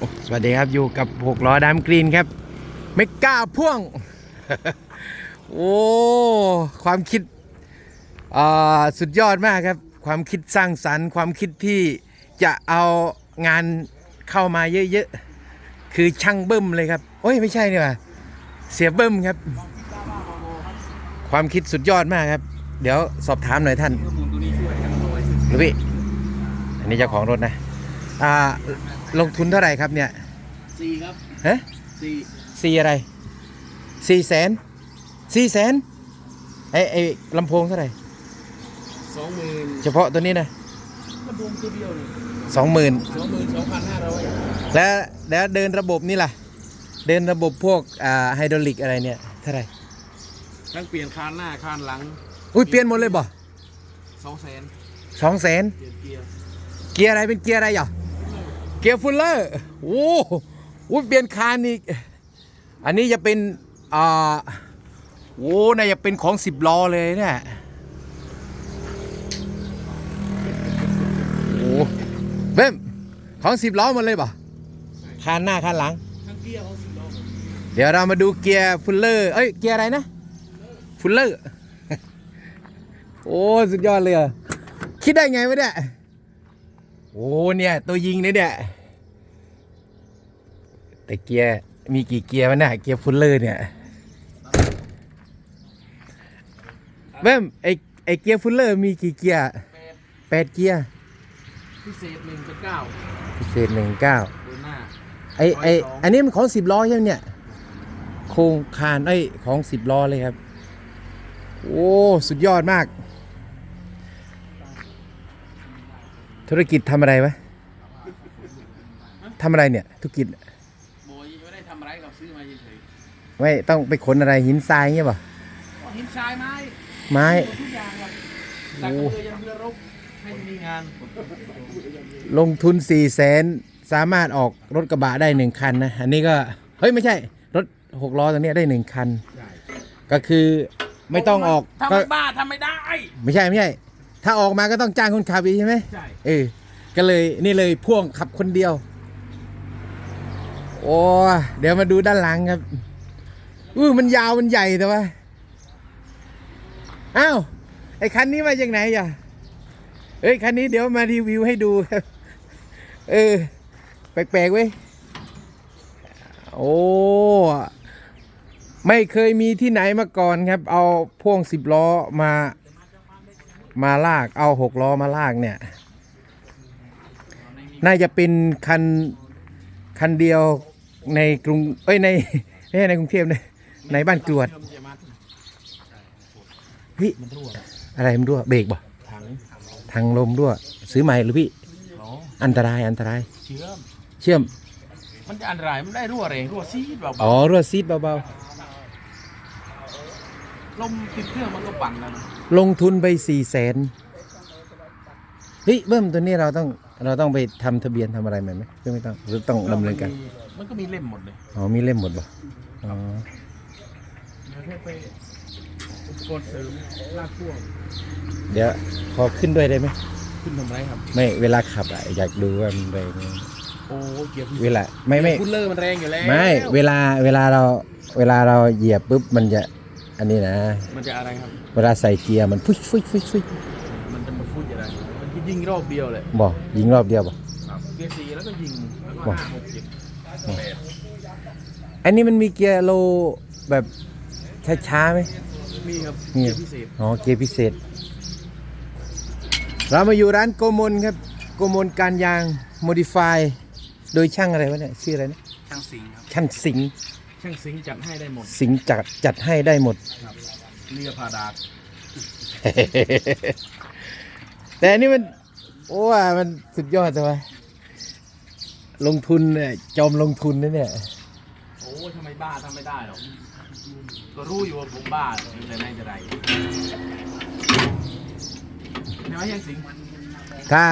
โอ้สวัสดีครับอยู่กับหกล้อดามกรีนครับ ไม่กล้าพ่วง โอ้ความคิดอ่าสุดยอดมากครับ ความคิดสร้างสรรค์ ความคิดที่จะเอางานเข้ามาเยอะๆ คือช่างเบิ้มเลยครับโอ้ยไม่ใช่นี่หว่าเสียเบิ้มครับ ความคิดสุดยอดมากครับ เดี๋ยวสอบถามหน่อยท่านก็หมุนตัวนี้ช่วยกันร้อยหรือพี่อันนี้เจ้าของรถนะอ่า ลงทุนเท่าไหร่ครับเนี่ยสี่ครับฮะสี่สี่อะไรสี่แสนสี่แสนไอไอลำโพงเท่าไหร่สองหมื่นเฉพาะตัวนี้นะลำโพงตัวเดียวเลยสองหมื่นสองหมื่นสองพันห้าร้อยแล้วแล้วเดินระบบนี่ล่ะ เดินระบบพวกอ่าไฮดรอลิกอะไรเนี่ยเท่าไหร่ทั้งเปลี่ยนคานหน้าคานหลัง อุ้ยเปลี่ยนหมดเลยบ่สองแสนสองแสนเปลี่ยนเกียร์เกียร์อะไรเป็นเกียร์อะไรอะ เกียร์ฟูลเลอร์โอ้โหอุ๊ยเปลี่ยนคานอีก อันนี้จะเป็น อ่าโอ้น่าจะเป็นของสิบล้อเลยเนี่ยโอ้เบิ้มของสิบล้อหมดเลยป่ะคานหน้าคานหลังทั้งเกียร์ของสิบล้อเดี๋ยวเรามาดูเกียร์ฟูลเลอร์ เอ้ย เกียร์อะไรนะฟูลเลอร์ โอ้ สุดยอดเลยอะคิดได้ไงวะเนี่ย โอ้เนี่ยตัวยิงเนี่ยเนี่ยแต่เกียร์มีกี่เกียร์วะเนี่ยเกียร์ฟูลเลอร์เนี่ยเบิ้มไอไอเกียร์ฟูลเลอร์มีกี่เกียร์แปดแปดเกียร์พิเศษหนึ่งเป็นเก้าพิเศษหนึ่งเก้าเดินหน้าไอไออันนี้มันของสิบล้อใช่ไหมเนี่ยโครงคานไอยของสิบล้อเลยครับ โอ้ สุดยอดมาก ธุรกิจทำอะไรวะทำอะไรเนี่ย ธุรกิจ โบยไม่ได้ทำอะไรกับซื้อมาเฉยไม่ต้องไปขนอะไรหินทรายเงี้ยป่ะๆก็หินทรายไม้ไม้ทุกอย่างครับสักเรือยันเรือรบให้มีงานลงทุนสี่แสนสามารถออกรถกระบะได้หนึ่งคันนะ อันนี้ก็ เฮ้ย ไม่ใช่ รถหกล้อตัวเนี้ยได้หนึ่งคัน ก็คือไม่ต้องออกทำก็ ไม่บ้าทำไม่ได้ ไม่ใช่ ไม่ใช่ ถ้าออกมาก็ต้องจ้างคนขับอีกใช่ไหมใช่เออก็เลยนี่เลยพ่วงขับคนเดียว โอ้เดี๋ยวมาดูด้านหลังครับอู้มันยาวมันใหญ่แต่ว่าอ้าวไอ้คันนี้มาจากไหนอะเอ้ยคันนี้เดี๋ยวมารีวิวให้ดูครับเออแปลกๆเว้ยโอ้ไม่เคยมีที่ไหนมาก่อนครับ เอาพ่วงสิบล้อมา มาลากเอาหกล้อมาลากเนี่ย น่าจะเป็นคันคันเดียวในกรุงเอ้ยในไม่ใช่ในกรุงเทพเลยในบ้านกรวดเฮ้ยมันรั่วอะไรมันรั่วเบรกบ่ถังทางลมรั่ว ซื้อใหม่หรือพี่เนาะอันตรายอันตราย เชื่อมเชื่อม มันจะอันตรายมันได้รั่วแรงรั่วซีดแบบอ๋อรั่วซีดเบา ลมติดเครื่องมันก็ปั่นนะๆลงทุนไปสี่แสนเฮ้ยเบิ้มตัวนี้เราต้องเราต้องไปทำทะเบียนทำอะไรไหมไหมหรือไม่ต้องหรือต้องดำเนินการมันก็มีเล่มหมดเลยอ๋อมีเล่มหมดบ่อ๋อเดี๋ยวแค่ไปอุปกรณ์เสริมลากพ่วงเดี๋ยวขอขึ้นด้วยได้ไหมขึ้นทำไรครับ ไม่เวลาขับอะอยากดูว่ามันแรงไหมโอ้เกียร์เวลาไม่ไม่คูลเลอร์มันแรงอยู่แล้วไม่เวลาเวลาเราเวลาเราเหยียบปุ๊บมันจะ อันนี้นะ มันจะอะไรครับ เวลาใส่เกียร์มันฟุ๊ยฟุ๊ยฟุ๊ยฟุ๊ยมันจะมาพูดอะไร มันจะยิงรอบเดียวเลยบอกยิงรอบเดียวบอก ครับเกียร์สี่แล้วก็ยิง แล้วก็ว้าห้าหกเจ็ดแปดอันนี้มันมีเกียร์โลแบบช้าๆไหม มีครับมีเกียร์พิเศษอ๋อเกียร์พิเศษ เรามาอยู่ร้านโกมลครับ โกมลการยางโมดิฟาย โดยช่างอะไรวะเนี่ยชื่ออะไรนะช่างสิงห์ครับช่างสิงห์ ช่างสิงห์จัดให้ได้หมดสิงห์จัดจัดให้ได้หมด ครับเรียพาดาดแต่อันนี้มันโอ้ว่ามันสุดยอดจังวะลงทุนเนี่ยจอมลงทุนนะเนี่ย โอ้ยทำไมบ้าทำไม่ได้หรอกก็รู้อยู่ว่าผมบ้าแต่ไหนจะไรเห็นไหมช่างสิงห์ถ้า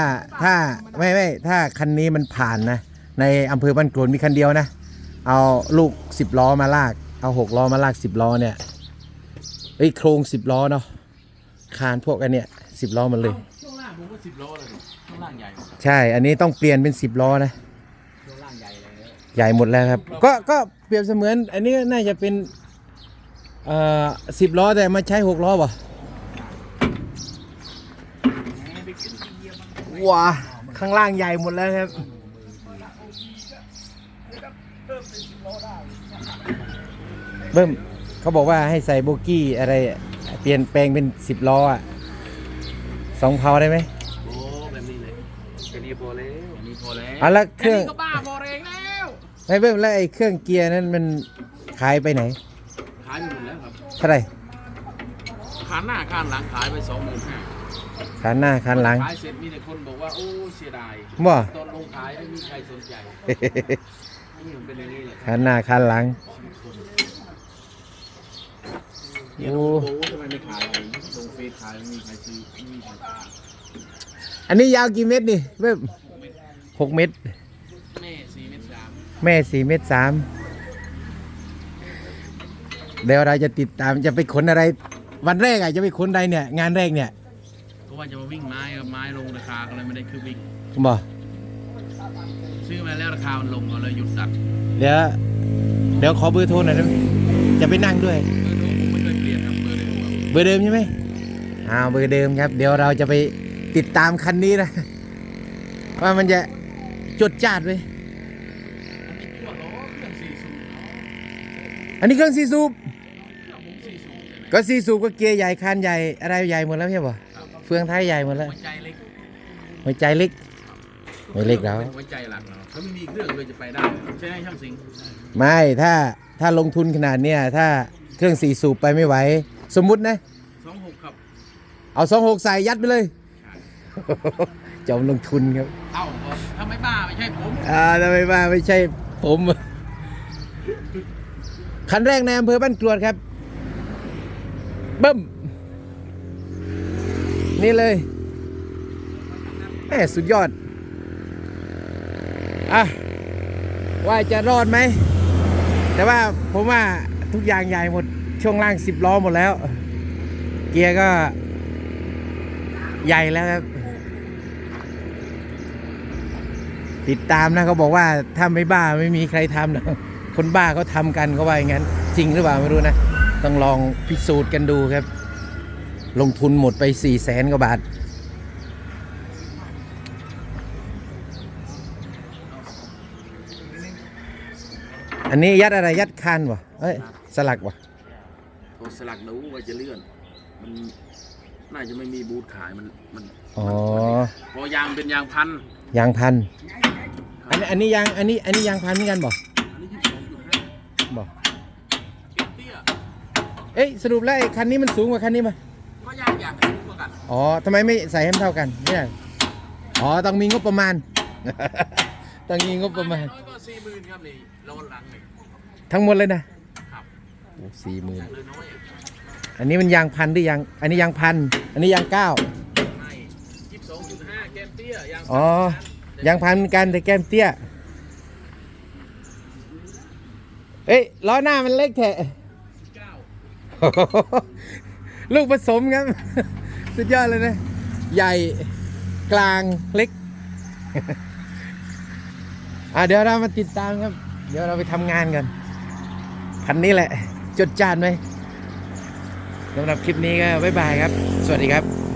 ถ้าไม่ไม่ถ้าคันนี้มันผ่านนะ ในอำเภอบ้านกรวดมีคันเดียวนะ เอาลูกสิบล้อมาลาก เอาหกล้อมาลากสิบล้อเนี่ยเอ้ยโครงสิบล้อเนาะคานพวกอันเนี้ยสิบล้อมันเลย ช่วงล่างผมก็สิบโลเลยช่วงล่างใหญ่ใช่ อันนี้ต้องเปลี่ยนเป็นสิบล้อนะ ช่วงล่างใหญ่เลยใหญ่หมดแล้วครับ ก็ก็เปรียบเสมือน อันนี้น่าจะเป็นเอ่อสิบล้อแต่มาใช้หกล้อป่ะว้าข้างล่างใหญ่หมดแล้วครับ เบิ้มเขาบอกว่าให้ใส่โบกี้อะไรอะเปลี่ยนแปลงเป็นสิบล้ออะสองเพาได้ไหมโอ้แบบนี้เลยแค่นี้พอแล้วอันนี้พอแล้วอะแล้วเครื่องแนี้ก็บ้าพอแรงแล้วไม่เบิ้มแล้วไอ้เครื่องเกียร์นั้นมันขายไปไหน ขายไปหมดแล้วครับเท่าไหร่ขานหน้าขานหลังขายไปสองหมื่นห้าคันหน้าคันหลังขายเสร็จมีแต่คนบอกว่าโอ้เสียดายบ่ ตอนลงขายไม่มีใครสนใจ นี่มันเป็นอย่างนี้แหละคันหน้าคันหลังเดี๋ยวโอ้โอ้ทำไมไม่ขายลงเฟซขายไม่มีใครซื้อไม่มีใครซื้ออันนี้ยาวกี่เมตรนี่เบิ้มหกเมตรแม่สี่เมตรสามแม่สี่เมตรสามเดี๋ยวเราจะติดตามจะไปขนอะไร วันแรกอะจะไปขนอะไรเนี่ย งานแรกเนี่ยก็ว่าจะมาวิ่งไม้ครับไม้ลงราคาก็เลยไม่ได้คือวิ่งบ่ ซื้อมาแล้วราคามันลงก็เลยหยุดตัดเดี๋ยวเดี๋ยวขอเบอร์โทรหน่อยได้ไหมจะไปนั่งด้วย เบอร์โทรผมไม่เคยเปลี่ยนครับเบอร์เดิมครับเบอร์เดิมใช่ไหมอ้าวเบอร์เดิมครับ เดี๋ยวเราจะไปติดตามคันนี้นะว่ามันจะจดจ้าดไหมมันมีตัวล้อเครื่องสี่สูบเนาะอันนี้เครื่องซีซูบเครื่องผมสี่สูบเลยนะก็ซีซูบก็เกียร์ใหญ่คันใหญ่อะไรใหญ่หมดแล้วใช่ป่ะครับเฟืองท้ายใหญ่หมดแล้วหัวใจเล็กหัวใจเล็ก ไม่เล็กแล้วเป็นหัวใจหลักเราถ้าไม่มีเครื่องเลยจะไปได้ใช่ไหมช่างสิงห์ไม่ถ้าถ้าลงทุนขนาดเนี้ยถ้าเครื่องสี่สูบไปไม่ไหว สมมุตินะ สองหกครับเอาสองหกใส่ยัดไปเลยใช่จอมลงทุนครับ เอ้าถ้าไม่บ้าไม่ใช่ผมอ่าทำไมว่าไม่ใช่ผม คันแรกในอำเภอบ้านกรวดครับเบิ้มนี่เลยแหมสุดยอด อะว่าจะรอดไหม แต่ว่าผมว่าทุกอย่างใหญ่หมด ช่วงล่างสิบล้อหมดแล้ว เกียร์ก็ ใหญ่แล้วครับ ติดตามนะเขาบอกว่าถ้าไม่บ้าไม่มีใครทำหรอกคนบ้าเขาทำกันเขาว่าอย่างนั้น จริงหรือเปล่าไม่รู้นะ ต้องลองพิสูจน์กันดูครับ ลงทุนหมดไป4ี่แสนกว่าบาท อันนี้ยัดอะไรยัดคานวะเอ้ยสลักวะโอ้สลักดูว่าจะเลื่อน มันน่าจะไม่มีบูธขายมันมันอ๋อพอยางเป็นยางพันยางพันอันนี้อันนี้ยางอันนี้อันนี้ยางพันเหมือนกันบอกอันนี้ยี่สิบสองจุดห้าบอกเตี้ยเอ้ยสรุปแล้วไอ้คันนี้มันสูงกว่าคันนี้มั้ยก็ยางอย่างสูงกว่ากันอ๋อทำไมไม่ใส่ให้มันเท่ากันไม่ได้อ๋อต้องมีงบประมาณ ต้องมีงบประมาณน้อยก็สี่ห มื่นครับนี่โลนหลังนี่ทั้งหมดเลยนะครับสี่หมื่นเลยน้อยอะอันนี้มันยางพันหรือยังอันนี้ยางพัน อันนี้ยางเก้าไม่ยี่สิบสองจุดห้าแกมเตี้ยยางอ๋อยางพันเหมือนกันแต่แก้มเตี้ย เอ้ยล้อหน้ามันเล็กแท้เก้าลูกผสมครับ สุดยอดเลยนะ ใหญ่กลางเล็ก อะเดี๋ยวเรามาติดตามครับ เดี๋ยวเราไปทำงานกันคันนี้แหละ จดจานไหมสำหรับคลิปนี้ก็บ๊ายบายครับ สวัสดีครับ